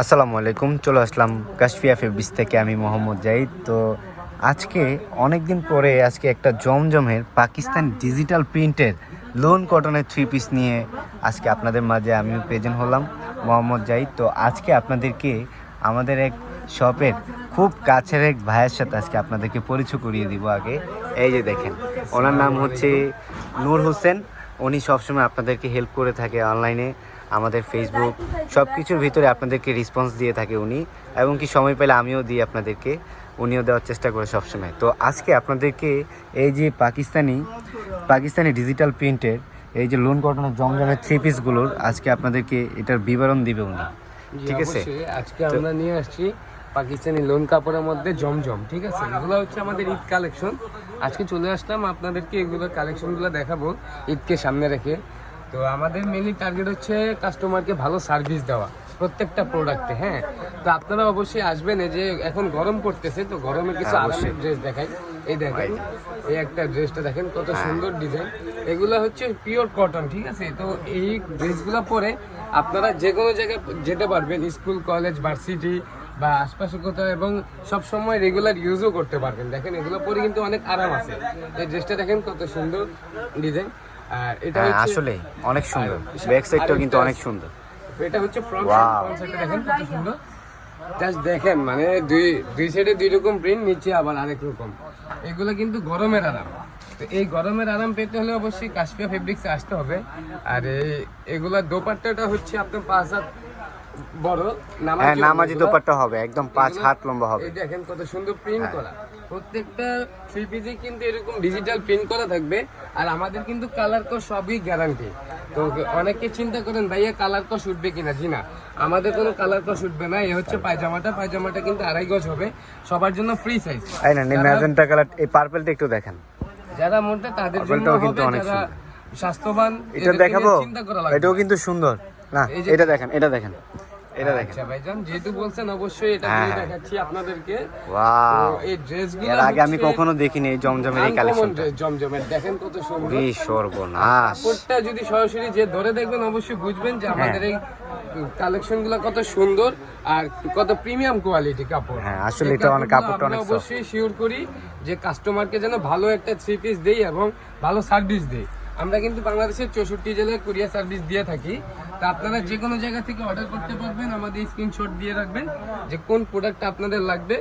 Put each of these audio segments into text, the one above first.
আসসালামু আলাইকুম, চলে আসলাম কাশফিয়া ফেব্রিক্স থেকে, আমি মোহাম্মদ জাহিদ। তো আজকে অনেক দিন পরে আজকে একটা জমজমের পাকিস্তান ডিজিটাল প্রিন্টের লোন কটনের থ্রি পিস নিয়ে আজকে আপনাদের মাঝে আমি প্রেজেন্ট হলাম, মোহাম্মদ জাহিদ। তো আজকে আপনাদেরকে আমাদের এক শপের খুব কাছের এক ভাইয়ের সাথে আজকে আপনাদেরকে পরিচয় করিয়ে দিব আগে। এই যে দেখেন, ওনার নাম হচ্ছে নূর হোসেন। উনি সবসময় আপনাদেরকে হেল্প করে থাকে অনলাইনে আমাদের ফেসবুক সব কিছুর ভিতরে আপনাদেরকে রেসপন্স দিয়ে থাকে উনি এবং কি সময় পেলে আমিও দিই আপনাদেরকে উনিও দেওয়ার চেষ্টা করে সবসময়। তো আজকে আপনাদেরকে এই যে পাকিস্তানি পাকিস্তানি ডিজিটাল প্রিন্টের এই যে লোন কটনের জমজমের থ্রি পিসগুলোর আজকে আপনাদেরকে এটার বিবরণ দিবে উনি। ঠিক আছে? আজকে আমরা নিয়ে আসছি পাকিস্তানি লোন কাপড়ের মধ্যে জমজম ঠিক আছে? এগুলো হচ্ছে আমাদের ঈদ কালেকশন আজকে চলে আসলাম আপনাদেরকে এগুলো কালেকশনগুলো দেখাবো ঈদকে সামনে রেখে। তো আমাদের মেনলি টার্গেট হচ্ছে কাস্টমারকে ভালো সার্ভিস দেওয়া প্রত্যেকটা প্রোডাক্টে হ্যাঁ? তো আপনারা অবশ্যই আসবেন এই যে এখন গরম পড়তেছে তো গরমের কিছু হ্যাঁ, আরামের ড্রেস দেখাই। এই দেখেন এই একটা ড্রেসটা দেখেন কত সুন্দর ডিজাইন এগুলো হচ্ছে পিওর কটন ঠিক আছে? তো এই ড্রেসগুলো পরে আপনারা যে কোনো জায়গায় যেতে পারবেন স্কুল কলেজ ভার্সিটি বা আশপাশে কোথাও এবং সব সময় রেগুলার ইউজও করতে পারবেন। দেখেন এগুলো পরে কিন্তু অনেক আরাম আছে। এই ড্রেসটা দেখেন কত সুন্দর ডিজাইন আর এটা হ্যাঁ আসলে অনেক সুন্দর। ব্যাক সাইডটাও কিন্তু অনেক সুন্দর। এটা হচ্ছে ফ্রন্ট সাইডটা দেখেন কত সুন্দর। জাস্ট দেখেন মানে দুই দুই সাইডে দুই রকম প্রিন্ট নিচে আবার আরেক রকম। এগুলো কিন্তু গরমের আরাম। তো এই গরমের আরাম পেতে হলে অবশ্যই কাশ্মীর ফেব্রিক্সে আসতে হবে। আর এই এগুলা দোপাট্টাটা হচ্ছে আপনার পাঁচ হাত বড় হ্যাঁ নামাজি দোপাট্টা। হবে একদম পাঁচ হাত লম্বা হবে। দেখেন কত সুন্দর প্রিন্ট করা। প্রত্যেকটা থ্রি পিসে কিন্তু এরকম ডিজিটাল প্রিন্ট করা থাকবে আর আমাদের কিন্তু কালার কর সবই গ্যারান্টি তো অনেকে চিন্তা করেন ভাইয়া কালার কর উঠবে কিনা? জি না আমাদের কোনো কালার কর উঠবে না এই হচ্ছে পায়জামাটা পায়জামাটা কিন্তু আড়াই গজ হবে সবার জন্য ফ্রি সাইজ এই না ম্যাজেন্টা কালার এই পার্পলটা একটু দেখেন। যারা মোটা তাদের জন্য কিন্তু অনেক স্বাস্থ্যবান এটা দেখাবো? চিন্তা করা লাগবে এটাও কিন্তু সুন্দর। না এটা দেখেন এটা দেখেন। এটা দেখেন। আচ্ছা ভাইজান যেহেতু বলছেন অবশ্যই এটা হ্যাঁ, দিয়ে। দেখাচ্ছি আপনাদেরকে। ওয়াও। এই ড্রেসগুলো এর আগে আমি কখনো দেখিনি এই জমজমের এই কালেকশনটা জমজমের। দেখেন কত সুন্দর। ওরে সর্বনাশ। কাপড়টা যদি সরাসরি যে ধরে দেখবেন অবশ্যই বুঝবেন যে আমাদের হ্যাঁ। এই কালেকশনগুলো কত সুন্দর আর কত প্রিমিয়াম কোয়ালিটি কাপড়। হ্যাঁ, আসলে এটা অনেক- কাপড়টা অনেক। অবশ্যই শিওর করি যে কাস্টমারকে যেন ভালো একটা থ্রি পিস দেই এবং ভালো সার্ভিস দেই। আমরা কিন্তু বাংলাদেশের চৌষট্টি জেলায় কুরিয়ার সার্ভিস দিয়ে থাকি। তা আপনারা যে কোনো জায়গা থেকে অর্ডার করতে পারবেন আমাদের স্ক্রিনশট দিয়ে রাখবেন যে কোন প্রোডাক্ট আপনাদের লাগবে।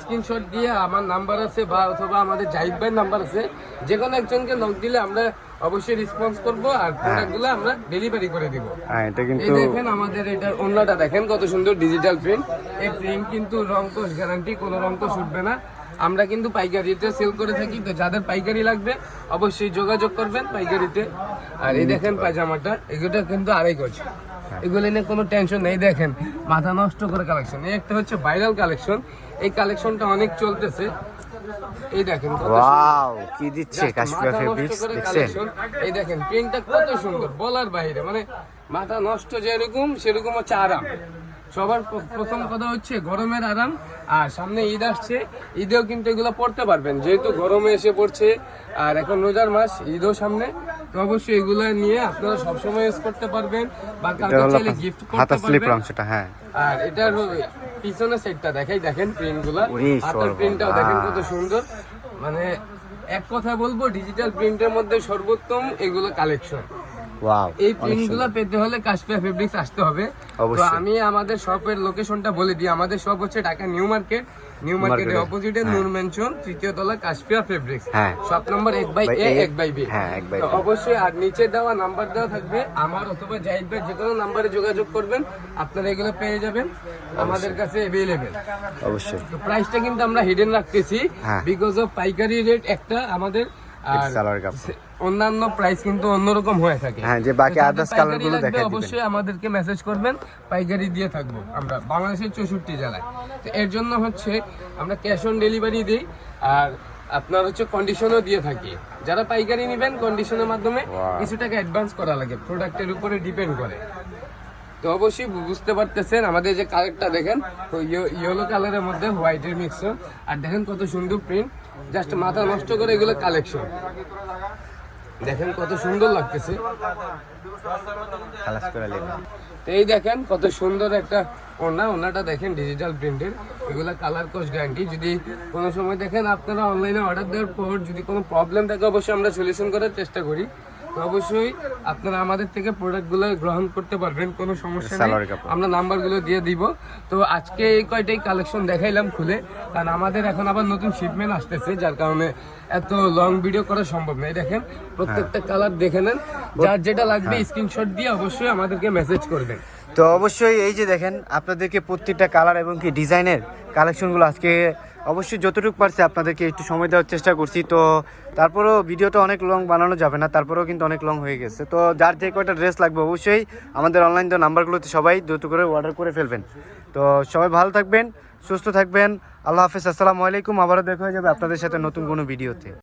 স্ক্রিনশট দিয়ে আমার নাম্বার আছে বা অথবা আমাদের জাহিদ ভাইয়ের নাম্বার আছে। যে কোনো একজনকে নক দিলে আমরা অবশ্যই রেসপন্স করব আর প্রোডাক্টগুলো আমরা ডেলিভারি করে দিব। হ্যাঁ এটা এই কিন্তু দেখেন আমাদের এটার অন্যটা দেখেন কত সুন্দর ডিজিটাল প্রিন্ট এই প্রিন্ট কিন্তু রংকশ গ্যারান্টি কোনো রংকশ উঠবে না। আমরা কিন্তু পাইকারিতে সেল করে থাকি তো যাদের পাইকারি লাগবে অবশ্যই যোগাযোগ করবেন পাইকারিতে। আর এই দেখেন পায়জামাটা এগুলো কিন্তু আড়াই গজ। এগুলো নিয়ে কোনো টেনশন নেই দেখেন মাথা নষ্ট করে কালেকশন এই একটা হচ্ছে ভাইরাল কালেকশন এই কালেকশনটা অনেক চলতেছে। এই দেখেন ওয়াও কি দিচ্ছে Just কাশ্মীর ফেব্রিক্স দেখছেন? এই দেখেন প্রিন্টটা কত সুন্দর বলার বাইরে। মানে মাথা নষ্ট যেরকম সেরকম হচ্ছে আরাম। সবার প্রথম কথা হচ্ছে গরমের আরাম আর সামনে ঈদ আসছে ঈদেও কিন্তু এগুলো পড়তে পারবেন। যেহেতু গরমে এসে পড়ছে আর এখন রোজার মাস ঈদও সামনে তো অবশ্যই এগুলো নিয়ে আপনারা সবসময় ইউজ করতে পারবেন বা কাউকে চাইলে গিফট করতে পারবেন। অংশটা হ্যাঁ। আর এটার পিছনের সাইডটা দেখাই দেখেন প্রিন্টগুলা ওরে হাতের প্রিন্টটাও দেখেন কত সুন্দর। মানে এক কথা বলব ডিজিটাল প্রিন্টের মধ্যে সর্বোত্তম এগুলো কালেকশন এই প্রিন্টগুলো পেতে হলে কাশপিয়া ফেব্রিক্স আসতে হবে। তো আমি আমাদের শপের লোকেশনটা বলে দিই। আমাদের শপ হচ্ছে ঢাকা নিউ মার্কেট। নিউ মার্কেটের অপোজিটে নূর মেনশন তৃতীয় তলা ফেব্রিক্স হ্যাঁ। শপ নম্বর এক বাই এ এক বাই বি হ্যাঁ, B। অবশ্যই আর নিচে দেওয়া নাম্বার দেওয়া থাকবে। আমার অথবা জাহিদ ভাই যে কোনো নাম্বারে যোগাযোগ করবেন। আপনারা এগুলো পেয়ে যাবেন। আমাদের কাছে অ্যাভেলেবেল অবশ্যই। তো প্রাইসটা কিন্তু আমরা হিডেন রাখতেছি। হ্যাঁ। বিকজ অফ পাইকারি রেট একটা আমাদের আর অন্যান্য প্রাইস কিন্তু অন্যরকম হয়ে থাকে। হ্যাঁ, যে বাকি তো যাদের others পাইকারি colour গুলো লাগবে দেখাই দিবেন। অবশ্যই আমাদেরকে মেসেজ করবেন পাইকারি দিয়ে থাকব। আমরা বাংলাদেশের চৌষট্টি জেলায়। তো এর জন্য হচ্ছে আমরা ক্যাশ অন ডেলিভারি দিই আর আপনার হচ্ছে কন্ডিশনও দিয়ে থাকি। যারা পাইকারি নেবেন কন্ডিশনের মাধ্যমে কিছু টাকা অ্যাডভান্স করা লাগে প্রোডাক্টের উপরে ডিপেন্ড করে। তো অবশ্যই বুঝতে পারতেছেন আমাদের যে কালারটা দেখেন ইয়েলো কালারের মধ্যে হোয়াইটের মিক্সচার আর দেখেন কত সুন্দর প্রিন্ট জাস্ট মাথা নষ্ট করে এগুলো কালেকশন দেখেন কত সুন্দর লাগতেছে। এই দেখেন কত সুন্দর একটা ওনা ওনাটা দেখেন ডিজিটাল প্রিন্টের এগুলো কালার কোর্স গ্যারান্টি যদি কোনো সময় দেখেন আপনারা অনলাইনে অর্ডার দেওয়ার পর যদি কোনো প্রবলেম থাকে অবশ্যই আমরা সলিউশন করার চেষ্টা করি। তো অবশ্যই আপনারা আমাদের থেকে প্রোডাক্টগুলো গ্রহণ করতে পারবেন কোনো সমস্যা নেই। আমরা নাম্বারগুলো দিয়ে দিব। তো আজকে এই কয়টাই কালেকশন দেখাইলাম খুলে কারণ আমাদের এখন আবার নতুন শিপমেন্ট আসতেছে যার কারণে এত লং ভিডিও করা সম্ভব নয়। দেখেন প্রত্যেকটা কালার দেখে নেন। যার যেটা লাগবে স্ক্রিনশট দিয়ে অবশ্যই আমাদেরকে মেসেজ করবেন। তো অবশ্যই এই যে দেখেন আপনাদেরকে প্রত্যেকটা কালার এবং কি ডিজাইনের কালেকশনগুলো আজকে অবশ্যই যতটুকু পারছি আপনাদেরকে একটু সময় দেওয়ার চেষ্টা করছি। তো তারপরেও ভিডিওটা অনেক লং বানানো যাবে না, তারপরেও কিন্তু অনেক লং হয়ে গেছে। তো যার যে কয়টা ড্রেস লাগবে অবশ্যই আমাদের অনলাইন তো নাম্বারগুলোতে সবাই দ্রুত করে অর্ডার করে ফেলবেন। তো সবাই ভালো থাকবেন, সুস্থ থাকবেন, আল্লাহ হাফিজ, আসসালামু আলাইকুম। আবারও দেখা হয়ে যাবে আপনাদের সাথে নতুন কোনো ভিডিওতে।